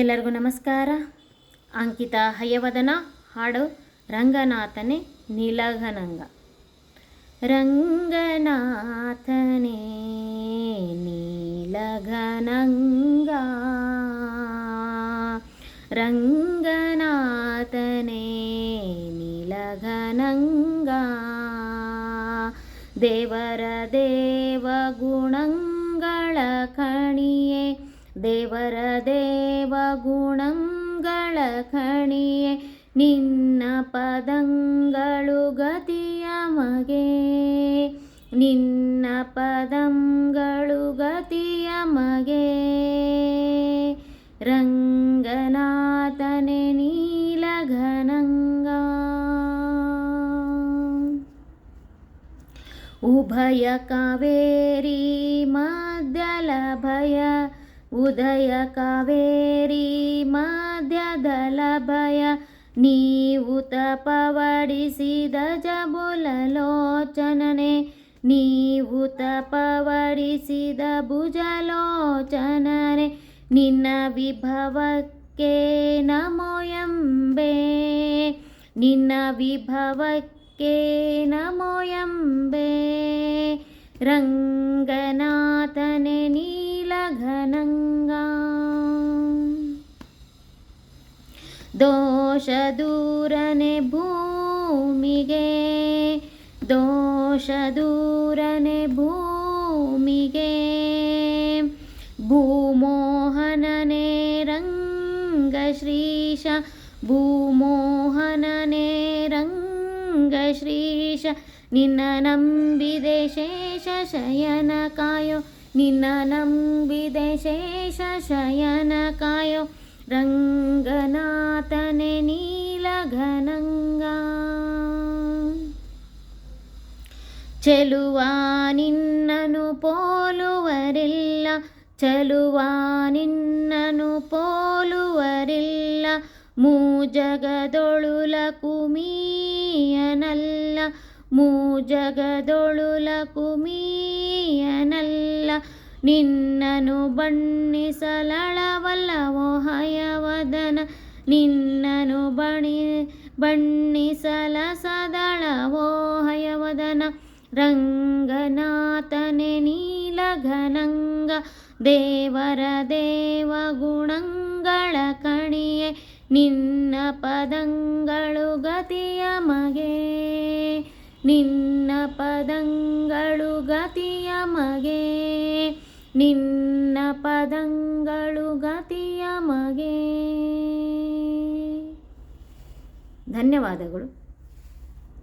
ಎಲ್ಲರಿಗೂ ನಮಸ್ಕಾರ. ಅಂಕಿತ ಹಯವದನ ಹಾಡು ರಂಗನಾಥನೆ ನೀಲಘನಂಗ. ರಂಗನಾಥನೆ ನೀಲಘನಂಗ. ರಂಗನಾಥನೆ ನೀಲಘನಂಗ. ದೇವರ ದೇವ ಗುಣಂಗಳ ಕಣಿಯೇ ದೇವರ ದೇವ ಗುಣಗಳ ಕಣಿಯೇ ನಿನ್ನ ಪದಂಗಳು ಗತಿಯ ಮಗೆ ನಿನ್ನ ಪದಂಗಳು ಗತಿಯ ಮಗೆ ರಂಗನಾಥನೆ ನೀಲಘನಂಗ ಉಭಯ ಕಾವೇರಿ ಮಧ್ಯಲ ಭಯ ಉದಯ ಕಾವೇರಿ ಮಧ್ಯದಲ ಭಯ ನೀವು ತಪವಡಿಸಿದ ಜಬುಲಲೋಚನನೆ ನೀವು ತಪವಡಿಸಿದ ಭುಜಲೋಚನನೆ ನಿನ್ನ ವಿಭವಕ್ಕೆ ನಮೋ ಎಂಬೆ ನಿನ್ನ ವಿಭವಕ್ಕೆ ನಮೋ ಎಂಬೆ ರಂಗನಾಥನೆ ದೋಷ ದೂರನೆ ಭೂಮಿಗೆ, ದೋಷ ದೂರನೆ ಭೂಮಿಗೆ. ಭೂಮೋಹನನೆ ರಂಗ ಶ್ರೀಶ, ಭೂಮೋಹನನೆ ರಂಗ ಶ್ರೀಶ, ನಿನ್ನ ನಂಬಿದೆ ಶೇಷ ಶಯನ ಕಾಯೋ, ನಿನ್ನ ನಂಬಿದೆ ಶೇಷ ಶಯನ ಕಾಯೋ. ರಂಗನಾಥನೆ ನೀಲಘನಂಗ ಚೆಲುವ ನಿನ್ನನು ಪೋಲುವರಿಲ್ಲ ಚೆಲುವ ನಿನ್ನನು ಪೋಲುವರಿಲ್ಲ ಮೂಜಗದೊಳುಲ ಕುಮೀಯನಲ್ಲ ಮೂಜಗದೊಳುಲ ಕುಮೀಯನಲ್ಲ ನಿನ್ನನು ಬಣ್ಣಿಸಲಳವಲ್ಲವೋ ಹಯವದನ? ನಿನ್ನನು ಬಣಿ ಬಣ್ಣಿಸಲ ಸದಳವೋ ಹಯವದನ? ರಂಗನಾಥನೆ ನೀಲಘನಂಗ, ದೇವರ ದೇವ ಗುಣಂಗಳ ಕಣಿಯೆ, ನಿನ್ನ ಪದಂಗಳು ಗತಿಯ ಮಗೆ. ನಿನ್ನ ಪದಂಗಳು ಗತಿಯ ಮಗೆ. ನಿನ್ನ ಪದಂಗಳು ಗತಿಯ ಮಗೆ ಧನ್ಯವಾದಗಳು.